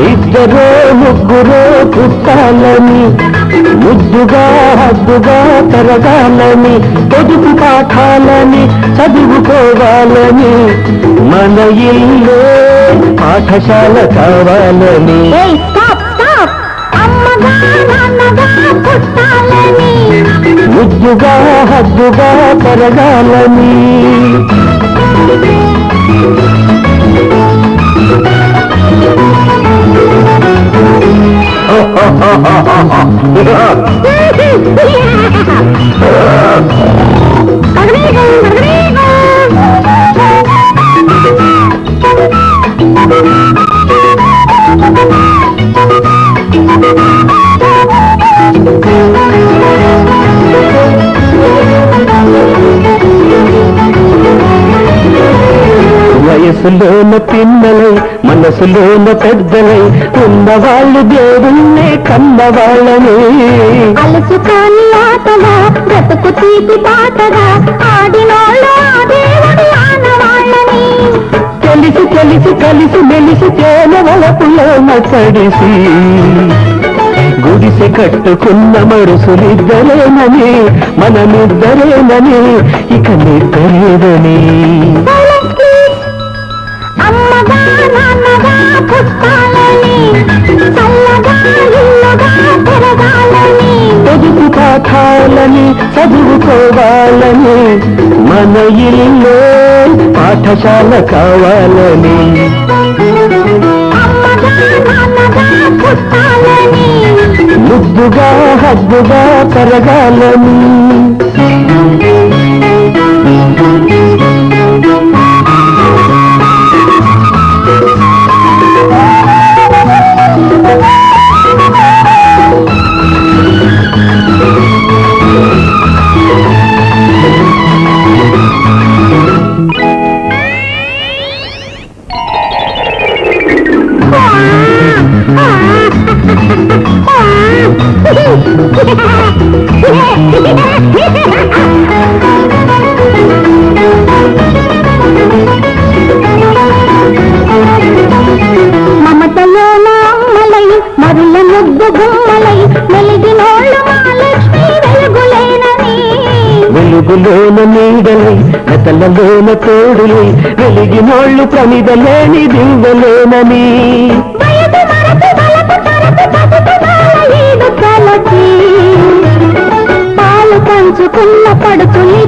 ఇద్దరో ముగ్గురో పుట్టాలని. ముద్దుగా హద్దుగా పెరగాలని. పొదుపు పాఠాలని చదువుకోవాలని. మన ఇల్లు పాఠశాల కావాలని. అమ్మగా పుట్టాలని ముద్దుగా హద్దుగా పెరగాలని. వయసులోన పిన్నలై మనసులోన పెద్దలై ఉన్నవాళ్ళు దేవుణ్ణే కన్నవాళ్ళని అలసుకాని ఆటగా బ్రతుకు తీపి పాటగా ఆడినోళ్ళు దేవుడి ఆనవాళ్ళని. కలిసి కలిసి కలిసి మెలిసి తేన వలపులోన తడిసి గుడిసె కట్టుకున్న మరుసులిద్దరేనని మనమిద్దరేనని ఇక నిద్దరేదని పొదుపు పాఠాలని చదువుకోవాలని మన ఇల్లు పాఠశాల కావాలని. ముద్దుగా హద్దుగా పెరగాలని. మమతలోన అమ్మలై మరుల ముద్దు గుమ్మలై మెలిగినోళ్ళు మా వెలుగులేనని వెలుగులోన నీడలై తోడులై వెలిగినోళ్ళు ప్రమిదలేని దివ్వలేనని పాడుతున్న